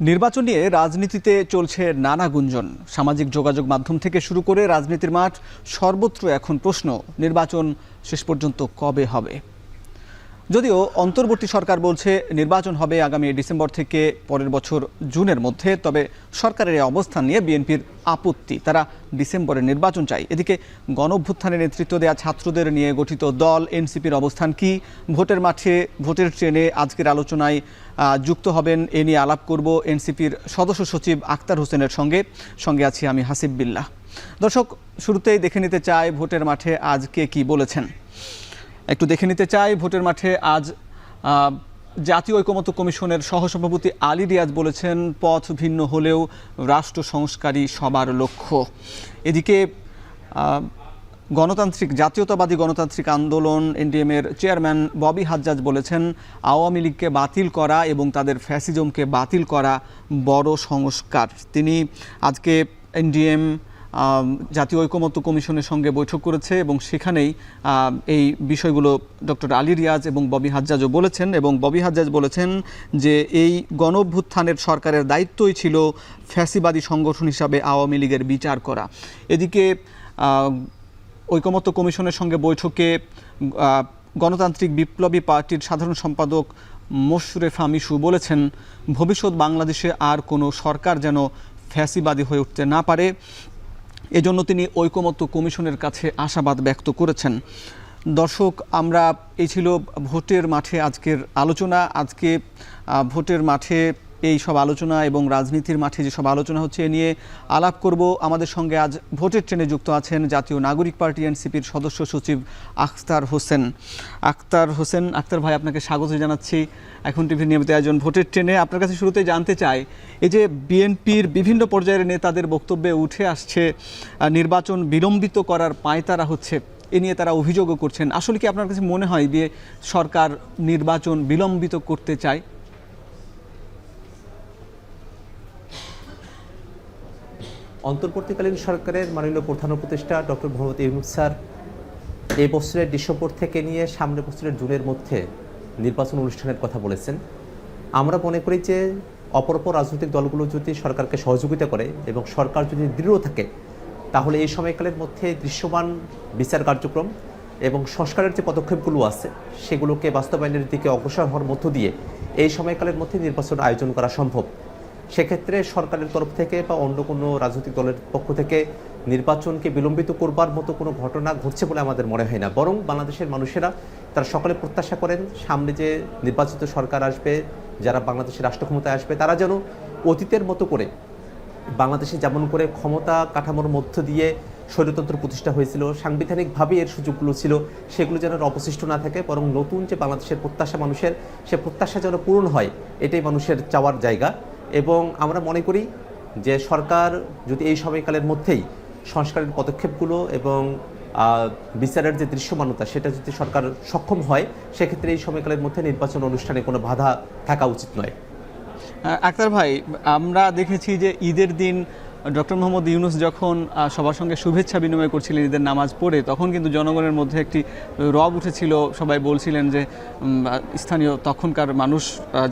নির্বাচন নিয়ে রাজনীতিতে চলছে নানা গুঞ্জন। সামাজিক যোগাযোগ মাধ্যম থেকে শুরু করে রাজনীতির মাঠ, সর্বত্র এখন প্রশ্ন, নির্বাচন শেষ পর্যন্ত কবে হবে? যদিও অন্তর্বর্তী সরকার বলছে নির্বাচন হবে আগামী ডিসেম্বর থেকে পরের বছর জুনের মধ্যে, তবে সরকারের এই অবস্থান নিয়ে বিএনপির আপত্তি। তারা ডিসেম্বরে নির্বাচন চাই এদিকে গণঅভ্যুত্থানে নেতৃত্ব দেওয়া ছাত্রদের নিয়ে গঠিত দল, এনসিপির অবস্থান কি? ভোটের মাঠে ভোটের ট্রেনে আজকের আলোচনায় যুক্ত হবেন এ নিয়ে আলাপ করব এনসিপির সদস্য সচিব আক্তার হোসেনের সঙ্গে। সঙ্গে আছি আমি হাসিব বিল্লাহ। দর্শক, শুরুতেই দেখে নিতে চাই ভোটের মাঠে আজকে কি বলেছেন। একটু দেখে নিতে চাই। ভোটের মাঠে আজ জাতীয় ঐকমত্য কমিশনের সহসভাপতি আলী রিয়াজ বলেছেন, পথ ভিন্ন হলেও রাষ্ট্র সংস্কারই সবার লক্ষ্য। এদিকে গণতান্ত্রিক, জাতীয়তাবাদী গণতান্ত্রিক আন্দোলন এনডিএমের চেয়ারম্যান ববি হাজ্জাজ বলেছেন, আওয়ামী লীগকে বাতিল করা এবং তাদের ফ্যাসিজমকে বাতিল করা বড় সংস্কার। তিনি আজকে এনডিএম জাতীয় ঐকমত্য কমিশনের সঙ্গে বৈঠক করেছে এবং সেখানেই এই বিষয়গুলো ডক্টর আলী রিয়াজ এবং ববি হাজ্জাজও বলেছেন এবং ববি হাজ্জাজ বলেছেন যে এই গণঅভ্যুত্থানের সরকারের দায়িত্বই ছিল ফ্যাসিবাদী সংগঠন হিসাবে আওয়ামী লীগের বিচার করা। এদিকে ঐকমত্য কমিশনের সঙ্গে বৈঠকে গণতান্ত্রিক বিপ্লবী পার্টির সাধারণ সম্পাদক মোশরেফ হামিশু বলেছেন, ভবিষ্যৎ বাংলাদেশে আর কোনো সরকার যেন ফ্যাসিবাদী হয়ে উঠতে না পারে। এজন্য তিনি ঐকমত্য কমিশনের কাছে আশাবাদ ব্যক্ত করেছেন। দর্শক, আমরা, এই ছিল ভোটের মাঠে আজকের আলোচনা। আজকে ভোটের মাঠে এই সব আলোচনা এবং রাজনীতির মাঠে যেসব আলোচনা হচ্ছে, এ নিয়ে আলাপ করব। আমাদের সঙ্গে আজ ভোটের ট্রেনে যুক্ত আছেন জাতীয় নাগরিক পার্টি এনসিপির সদস্য সচিব আখতার হোসেন। আখতার হোসেন, আখতার ভাই, আপনাকে স্বাগত জানাচ্ছি। এখন টিভির নিয়মিত আয়োজন ভোটের ট্রেনে। আপনার কাছে শুরুতে জানতে চাই, এই যে বিএনপির বিভিন্ন পর্যায়ের নেতাদের বক্তব্যে উঠে আসছে নির্বাচন বিলম্বিত করার পায়তারা হচ্ছে, এ নিয়ে তারা অভিযোগও করছেন। আসলে কি আপনার কাছে মনে হয় যে সরকার নির্বাচন বিলম্বিত করতে চায়? অন্তর্বর্তীকালীন সরকারের মাননীয় প্রধান উপদেষ্টা ডক্টর মোহাম্মদ ইউনুস স্যার এই বছরের ডিসেম্বর থেকে নিয়ে সামনের বছরের জুনের মধ্যে নির্বাচন অনুষ্ঠানের কথা বলেছেন। আমরা মনে করি যে অপরপর রাজনৈতিক দলগুলো যদি সরকারকে সহযোগিতা করে এবং সরকার যদি দৃঢ় থাকে, তাহলে এই সময়কালের মধ্যে দৃশ্যমান বিচার কার্যক্রম এবং সংস্কারের যে পদক্ষেপগুলো আছে, সেগুলোকে বাস্তবায়নের দিকে অগ্রসর হওয়ার মধ্য দিয়ে এই সময়কালের মধ্যে নির্বাচন আয়োজন করা সম্ভব। সেক্ষেত্রে সরকারের তরফ থেকে বা অন্য কোনো রাজনৈতিক দলের পক্ষ থেকে নির্বাচনকে বিলম্বিত করবার মতো কোনো ঘটনা ঘটছে বলে আমাদের মনে হয় না। বরং বাংলাদেশের মানুষেরা তারা সকলে প্রত্যাশা করেন, সামনে যে নির্বাচিত সরকার আসবে, যারা বাংলাদেশের রাষ্ট্র ক্ষমতায় আসবে, তারা যেন অতীতের মতো করে, বাংলাদেশে যেমন করে ক্ষমতা কাঠামোর মধ্য দিয়ে স্বৈরতন্ত্র প্রতিষ্ঠা হয়েছিল, সাংবিধানিকভাবে এর সুযোগগুলো ছিল, সেগুলো যেন অবশিষ্ট না থাকে, বরং নতুন যে বাংলাদেশের প্রত্যাশা মানুষের, সে প্রত্যাশা যেন পূরণ হয়, এটাই মানুষের চাওয়ার জায়গা। এবং আমরা মনে করি যে সরকার যদি এই সময়কালের মধ্যেই সংস্কারের পদক্ষেপগুলো এবং বিচারের যে দৃশ্যমানতা, সেটা যদি সরকার সক্ষম হয়, সেক্ষেত্রে এই সময়কালের মধ্যে নির্বাচন অনুষ্ঠানে কোনো বাধা থাকা উচিত নয়। আক্তার ভাই, আমরা দেখেছি যে ঈদের দিন ডক্টর মোহাম্মদ ইউনুস যখন সবার সঙ্গে শুভেচ্ছা বিনিময় করছিলেন ঈদের নামাজ পড়ে, তখন কিন্তু জনগণের মধ্যে একটি রব উঠেছিল। সবাই বলছিলেন যে স্থানীয় তখনকার মানুষ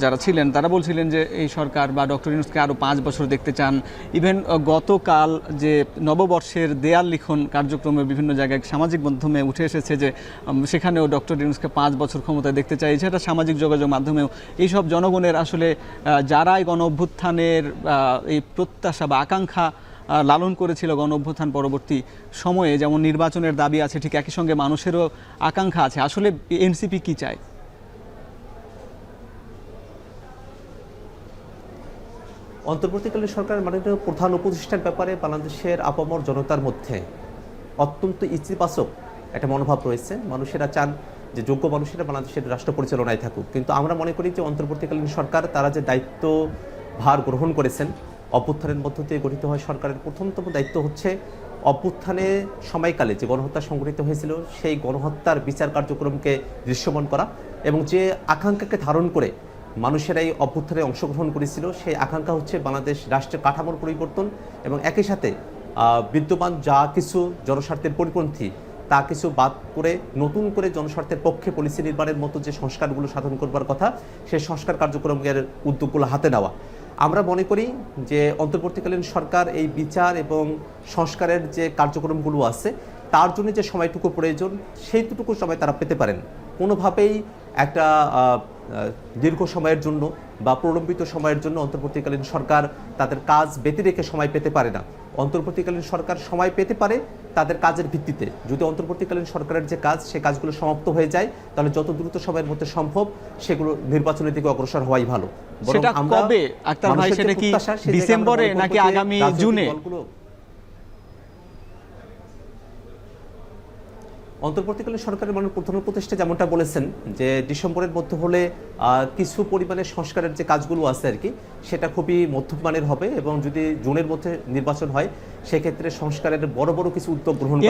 যারা ছিলেন, তারা বলছিলেন যে, এই সরকার বা ডক্টর ইউনুসকে আরও পাঁচ বছর দেখতে চান। ইভেন গতকাল যে নববর্ষের দেয়াল লিখন কার্যক্রমে বিভিন্ন জায়গায় সামাজিক মাধ্যমে উঠে এসেছে যে সেখানেও ডক্টর ইউনুসকে পাঁচ বছর ক্ষমতায় দেখতে চাই। এছাড়া সামাজিক যোগাযোগ মাধ্যমেও এইসব জনগণের আসলে যারাই গণ অভ্যুত্থানের এই প্রত্যাশা বা আকাঙ্ক্ষা লালন করেছিল গণ অভ্যুত্থান পরবর্তী সময়ে, যেমন নির্বাচনের দাবি আছে, ঠিক একই সঙ্গে মানুষেরও আকাঙ্ক্ষা আছে। আসলে এনসিপি কি চায়? অন্তর্বর্তীকালীন সরকার মাননীয় প্রধান উপদেষ্টার ব্যাপারে বাংলাদেশের আপামর জনতার মধ্যে অত্যন্ত ইতিবাচক একটা মনোভাব রয়েছে। মানুষেরা চান যে যোগ্য মানুষেরা বাংলাদেশের রাষ্ট্র পরিচালনায় থাকুক। কিন্তু আমরা মনে করি যে অন্তর্বর্তীকালীন সরকার, তারা যে দায়িত্ব ভার গ্রহণ করেছেন অভ্যুত্থানের মধ্য দিয়ে গঠিত হয় সরকারের প্রথমতম দায়িত্ব হচ্ছে অভ্যুত্থানে সময়কালে যে গণহত্যা সংঘটিত হয়েছিল, সেই গণহত্যার বিচার কার্যক্রমকে দৃশ্যমান করা এবং যে আকাঙ্ক্ষাকে ধারণ করে মানুষেরা এই অভ্যুত্থানে অংশগ্রহণ করেছিল, সেই আকাঙ্ক্ষা হচ্ছে বাংলাদেশ রাষ্ট্রের কাঠামোর পরিবর্তন এবং একই সাথে বিদ্যমান যা কিছু জনস্বার্থের পরিপন্থী, তা কিছু বাদ করে নতুন করে জনস্বার্থের পক্ষে পলিসি নির্মাণের মতো যে সংস্কারগুলো সাধন করবার কথা, সেই সংস্কার কার্যক্রমের উদ্যোগগুলো হাতে নেওয়া। আমরা মনে করি যে অন্তর্বর্তীকালীন সরকার এই বিচার এবং সংস্কারের যে কার্যক্রমগুলো আছে, তার জন্য যে সময়টুকু প্রয়োজন, সেইটুকু সময় তারা পেতে পারেন। কোনোভাবেই একটা দীর্ঘ সময়ের জন্য বা প্রলম্বিত সময়ের জন্য অন্তর্বর্তীকালীন সরকার তাদের কাজ ব্যতি রেখে সময় পেতে পারে না অন্তর্বর্তীকালীন সরকার সময় পেতে পারে তাদের কাজের ভিত্তিতে যদি অন্তর্বর্তীকালীন সরকারের যে কাজ সে কাজগুলো সমাপ্ত হয়ে যায় তাহলে যত দ্রুত সময়ের মধ্যে সম্ভব সেগুলো নির্বাচনের দিকে অগ্রসর হওয়াই ভালো সেটা কবে? আক্তার ভাই, সেটা কি ডিসেম্বরে নাকি আগামী জুনে? অন্তর্বর্তীকালীন সরকারের মাননীয় প্রধান উপদেষ্টা যেমনটা বলেছেন যে ডিসেম্বরের মধ্যে হলে কিছু পরিমাণে সংস্কারের যে কাজগুলো আছে আর কি সেটা খুবই মধ্যমানের হবে এবং যদি জুনের মধ্যে নির্বাচন হয় সেক্ষেত্রে সংস্কারের বড় বড় কিছু উদ্যোগ গ্রহণ করা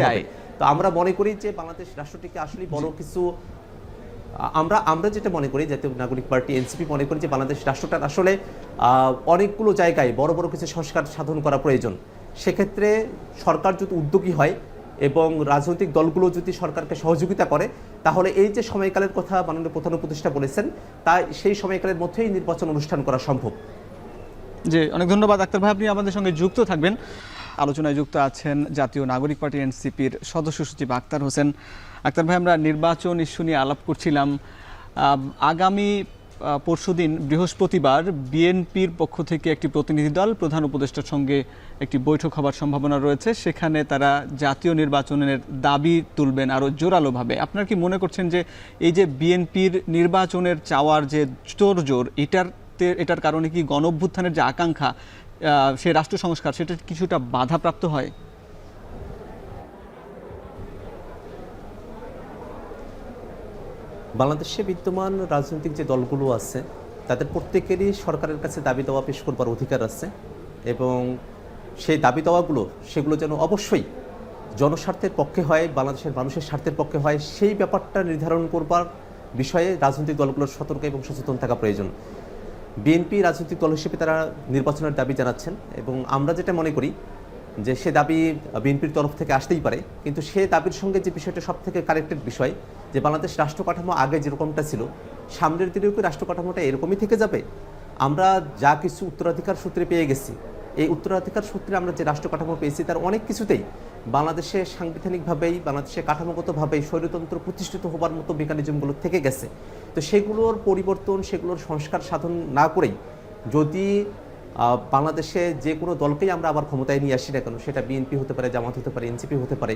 চায়? হবে। তো আমরা মনে করি যে বাংলাদেশ রাষ্ট্রটিকে আসলে বড় কিছু আমরা আমরা যেটা মনে করি জাতীয় নাগরিক পার্টি এনসিপি মনে করি যে বাংলাদেশ রাষ্ট্রটার আসলে আহ, অনেকগুলো জায়গায় বড় বড় কিছু সংস্কার সাধন করা প্রয়োজন। সেক্ষেত্রে সরকার যদি উদ্যোগী হয় এবং রাজনৈতিক দলগুলো যদি সরকারকে সহযোগিতা করে, তাহলে এই যে সময়কালের কথা মাননীয় প্রধান উপদেষ্টা বলেছেন তা সেই সময়কালের মধ্যেই নির্বাচন অনুষ্ঠান করা সম্ভব। জি, অনেক ধন্যবাদ। ডাক্তার ভাই, আপনি আমাদের সঙ্গে যুক্ত থাকবেন। আলোচনায় যুক্ত আছেন জাতীয় নাগরিক পার্টি এনসিপির সদস্য সচিব আক্তার হোসেন। আক্তার ভাই, আমরা নির্বাচন ইস্যু নিয়ে আলাপ করছিলাম। আগামী পরশুদিন বৃহস্পতিবার বিএনপির পক্ষ থেকে একটি প্রতিনিধি দল, প্রধান উপদেষ্টার সঙ্গে একটি বৈঠক হবার সম্ভাবনা রয়েছে। সেখানে তারা জাতীয় নির্বাচনের দাবি তুলবেন আরও জোরালোভাবে। আপনার কি মনে করছেন যে এই যে বিএনপির নির্বাচনের চাওয়ার যে জোর জোর এটার এটার কারণে কি গণ যে আকাঙ্ক্ষা সে রাষ্ট্র সংস্কার সেটা কিছুটা বাধাপ্রাপ্ত হয়? বাংলাদেশে বিদ্যমান রাজনৈতিক যে দলগুলো আছে, তাদের প্রত্যেকেরই সরকারের কাছে দাবি দেওয়া পেশ করবার অধিকার আছে এবং সেই দাবি দেওয়াগুলো, সেগুলো যেন অবশ্যই জনস্বার্থের পক্ষে হয়, বাংলাদেশের মানুষের স্বার্থের পক্ষে হয়, সেই ব্যাপারটা নির্ধারণ করবার বিষয়ে রাজনৈতিক দলগুলোর সতর্ক এবং সচেতন থাকা প্রয়োজন। বিএনপি রাজনৈতিক দল হিসেবে তারা নির্বাচনের দাবি জানাচ্ছেন এবং আমরা যেটা মনে করি যে সে দাবি বিএনপির তরফ থেকে আসতেই পারে, কিন্তু সে দাবির সঙ্গে যে বিষয়টা সব থেকে কারেক্টেড বিষয়, যে বাংলাদেশ রাষ্ট্র কাঠামো আগে যেরকমটা ছিল, সামনের দিনেও কি রাষ্ট্র কাঠামোটা এরকমই থেকে যাবে? আমরা যা কিছু উত্তরাধিকার সূত্রে পেয়ে গেছি, এই উত্তরাধিকার সূত্রে আমরা যে রাষ্ট্র কাঠামো পেয়েছি তার অনেক কিছুতেই বাংলাদেশে সাংবিধানিকভাবেই, বাংলাদেশে কাঠামোগতভাবেই স্বৈরতন্ত্র প্রতিষ্ঠিত হবার মতো মেকানিজমগুলো থেকে গেছে। তো সেগুলোর পরিবর্তন, সেগুলোর সংস্কার সাধন না করেই যদি বাংলাদেশে যে কোনো দলকেই আমরা আবার ক্ষমতায় নিয়ে আসি না কেন? সেটা বিএনপি হতে পারে, জামাত হতে পারে এনসিপি হতে পারে।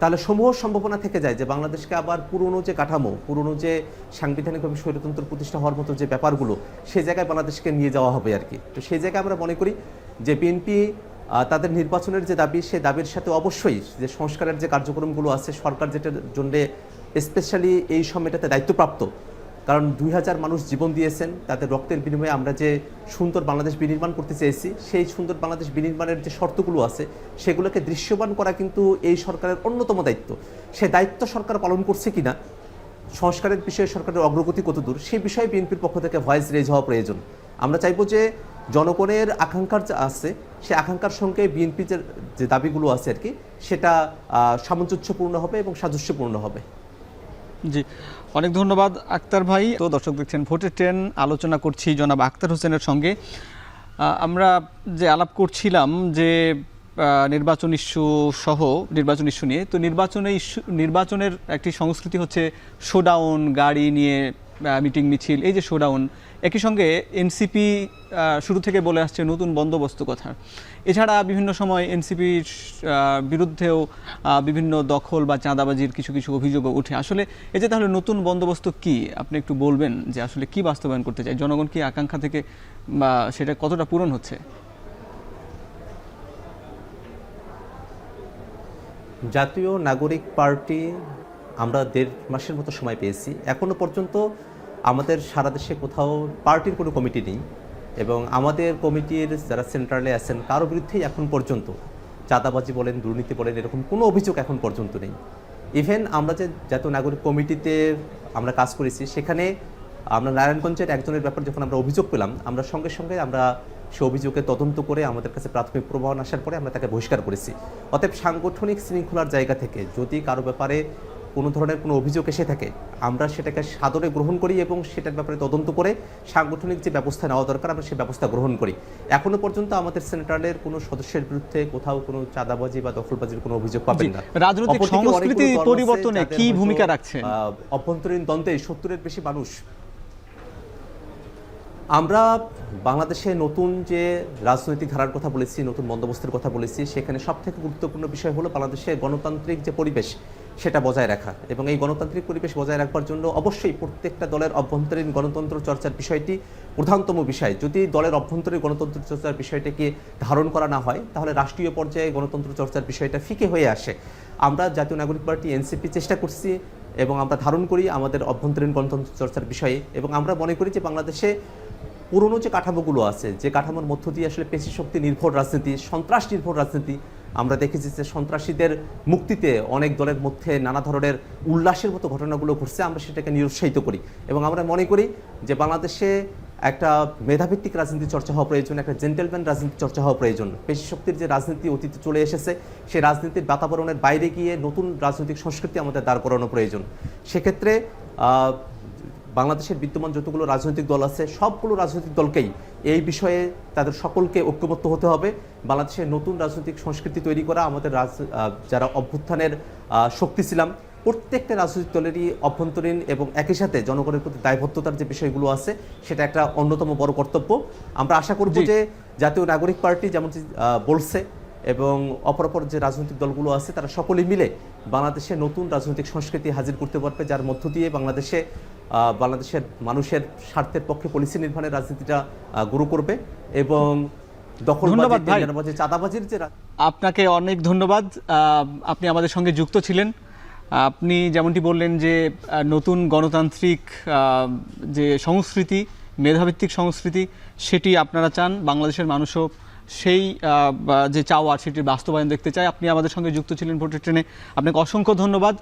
তাহলে সমূহ সম্ভাবনা থেকে যায় যে বাংলাদেশকে আবার পুরনো যে কাঠামো, পুরনো যে সাংবিধানিকভাবে স্বৈরতন্ত্র প্রতিষ্ঠা হওয়ার মতো যে ব্যাপারগুলো সেই জায়গায় বাংলাদেশকে নিয়ে যাওয়া হবে আর কি। তো সেই জায়গায় আমরা মনে করি যে বিএনপি তাদের নির্বাচনের যে দাবি, সে দাবির সাথে অবশ্যই যে সংস্কারের যে কার্যক্রমগুলো আছে, সরকার যেটার জন্য স্পেশালি এই সময়টাতে দায়িত্বপ্রাপ্ত কারণ দুই হাজার মানুষ জীবন দিয়েছেন তাদের রক্তের বিনিময়ে আমরা যে সুন্দর বাংলাদেশ বিনির্মাণ করতে চেয়েছি, সেই সুন্দর বাংলাদেশ বিনির্মাণের যে শর্তগুলো আছে, সেগুলোকে দৃশ্যমান করা কিন্তু এই সরকারের অন্যতম দায়িত্ব। সে দায়িত্ব সরকার পালন করছে কিনা, সংস্কারের বিষয়ে সরকারের অগ্রগতি কতদূর সেই বিষয়ে বিএনপির পক্ষ থেকে ভয়েস রেজ হওয়া প্রয়োজন। আমরা চাইব যে জনগণের আকাঙ্ক্ষার যা আছে, সে আকাঙ্ক্ষার সঙ্গে বিএনপির যে দাবিগুলো আছে আর কি, সেটা সামঞ্জস্যপূর্ণ হবে এবং সাদৃশ্যপূর্ণ হবে। জি। অনেক ধন্যবাদ আক্তার ভাই। তো দর্শক দেখছেন, ভোটের ট্রেন আলোচনা করছি জনাব আক্তার হোসেনের সঙ্গে। আমরা যে আলাপ করছিলাম যে নির্বাচন ইস্যু সহ, নির্বাচন ইস্যু নিয়ে, তো নির্বাচনে ইস্যু, নির্বাচনের একটি সংস্কৃতি হচ্ছে শোডাউন, গাড়ি নিয়ে মিটিং, মিছিল, এই যে শোডাউন একই সঙ্গে এনসিপি শুরু থেকে বলে আসছে নতুন বন্দোবস্ত কথা এছাড়া বিভিন্ন সময় এনসিপির বিরুদ্ধেও বিভিন্ন দখল বা চাঁদাবাজির কিছু কিছু অভিযোগও উঠে। আসলে এই যে তাহলে নতুন বন্দোবস্ত কি? আপনি একটু বলবেন যে আসলে কি বাস্তবায়ন করতে চাই জনগণ কি আকাঙ্ক্ষা থেকে, বা সেটা কতটা পূরণ হচ্ছে? জাতীয় নাগরিক পার্টি আমরা দেড় মাসের মতো সময় পেয়েছি। এখনও পর্যন্ত আমাদের সারা দেশে কোথাও পার্টির কোনো কমিটি নেই এবং আমাদের কমিটির যারা সেন্ট্রালে আছেন, কারও বিরুদ্ধেই এখন পর্যন্ত চাঁদাবাজি বলেন, দুর্নীতি বলেন, এরকম কোনো অভিযোগ এখন পর্যন্ত নেই। ইভেন আমরা যে জাতীয় নাগরিক কমিটিতে আমরা কাজ করেছি, সেখানে আমরা নারায়ণগঞ্জের একজনের ব্যাপারে যখন আমরা অভিযোগ পেলাম, আমরা সঙ্গে সঙ্গে আমরা সে অভিযোগে তদন্ত করে আমাদের কাছে প্রাথমিক প্রমাণ আসার পরে আমরা তাকে বহিষ্কার করেছি। অতএব সাংগঠনিক শৃঙ্খলার জায়গা থেকে যদি কারও ব্যাপারে কোনো ধরনের কোনো অভিযোগ এসে থাকে আমরা সেটাকে সাদরে গ্রহণ করি এবং সেটার ব্যাপারে তদন্ত করে সাংগঠনিক যে ব্যবস্থা নেওয়া দরকার আমরা সেই ব্যবস্থা গ্রহণ করি। এখনও পর্যন্ত আমাদের সেন্ট্রালের কোনো সদস্যের বিরুদ্ধে কোথাও কোনো চাঁদাবাজি বা দখলবাজির কোনো অভিযোগ পাবেন না। রাজনৈতিক সংস্কৃতি পরিবর্তনে কি ভূমিকা রাখছে? অভ্যন্তরীণ দ্বন্দ্বে সত্তরের বেশি মানুষ। আমরা বাংলাদেশে নতুন যে রাজনৈতিক ধারার কথা বলেছি নতুন বন্দোবস্তের কথা বলেছি সেখানে সব থেকে গুরুত্বপূর্ণ বিষয় হলো বাংলাদেশের গণতান্ত্রিক যে পরিবেশ সেটা বজায় রাখা এবং এই গণতান্ত্রিক পরিবেশ বজায় রাখবার জন্য অবশ্যই প্রত্যেকটা দলের অভ্যন্তরীণ গণতন্ত্র চর্চার বিষয়টি প্রধানতম বিষয়। যদি দলের অভ্যন্তরীণ গণতন্ত্র চর্চার বিষয়টাকে ধারণ করা না হয়, তাহলে রাষ্ট্রীয় পর্যায়ে গণতন্ত্র চর্চার বিষয়টা ফিকে হয়ে আসে। আমরা জাতীয় নাগরিক পার্টি, এনসিপি চেষ্টা করছি এবং আমরা ধারণ করি আমাদের অভ্যন্তরীণ গণতন্ত্র চর্চার বিষয়ে এবং আমরা মনে করি যে বাংলাদেশে পুরনো যে কাঠামোগুলো আছে, যে কাঠামোর মধ্য দিয়ে আসলে পেশি শক্তি নির্ভর রাজনীতি, সন্ত্রাস নির্ভর রাজনীতি আমরা দেখেছি যে সন্ত্রাসীদের মুক্তিতে অনেক দলের মধ্যে নানা ধরনের উল্লাসের মতো ঘটনাগুলো ঘটছে, আমরা সেটাকে নিরুৎসাহিত করি। এবং আমরা মনে করি যে বাংলাদেশে একটা মেধাভিত্তিক রাজনীতি চর্চা হওয়া প্রয়োজন, একটা জেন্টেলম্যান রাজনীতি চর্চা হওয়া প্রয়োজন। পেশি শক্তির যে রাজনীতি অতীতে চলে এসেছে, সেই রাজনীতির বাতাবরণের বাইরে গিয়ে নতুন রাজনৈতিক সংস্কৃতি আমাদের দাঁড় করানো প্রয়োজন। সেক্ষেত্রে বাংলাদেশের বিদ্যমান যতগুলো রাজনৈতিক দল আছে সবগুলো রাজনৈতিক দলকেই এই বিষয়ে তাদের সকলকে ঐক্যবদ্ধ হতে হবে। বাংলাদেশের নতুন রাজনৈতিক সংস্কৃতি তৈরি করা আমাদের রাজ যারা অভ্যুত্থানের শক্তি ছিলাম প্রত্যেকটা রাজনৈতিক দলেরই অভ্যন্তরীণ এবং একই সাথে জনগণের প্রতি দায়বদ্ধতার যে বিষয়গুলো আছে সেটা একটা অন্যতম বড় কর্তব্য। আমরা আশা করব যে জাতীয় নাগরিক পার্টি যেমন বলছে এবং অপর অপর যে রাজনৈতিক দলগুলো আছে তারা সকলে মিলে বাংলাদেশে নতুন রাজনৈতিক সংস্কৃতি হাজির করতে পারবে যার মধ্য দিয়ে বাংলাদেশে বাংলাদেশের মানুষের স্বার্থের পক্ষে পলিসি নির্মাণের রাজনীতিটা গুরু করবে এবং ধন্যবাদ চাঁদাবাজির যে আপনাকে অনেক ধন্যবাদ। আপনি আমাদের সঙ্গে যুক্ত ছিলেন। আপনি যেমনটি বললেন যে নতুন গণতান্ত্রিক আহ, যে সংস্কৃতি মেধাভিত্তিক সংস্কৃতি সেটি আপনারা চান বাংলাদেশের মানুষও সেই যে চাওয়া সেটির বাস্তবায়ন দেখতে চায়। আপনি আমাদের সঙ্গে যুক্ত ছিলেন ভোটের ট্রেনে। আপনাকে অসংখ্য ধন্যবাদ।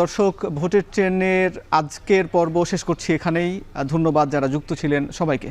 দর্শক ভোটের ট্রেনের আজকের পর্ব শেষ করছি এখানেই। ধন্যবাদ যারা যুক্ত ছিলেন সবাইকে।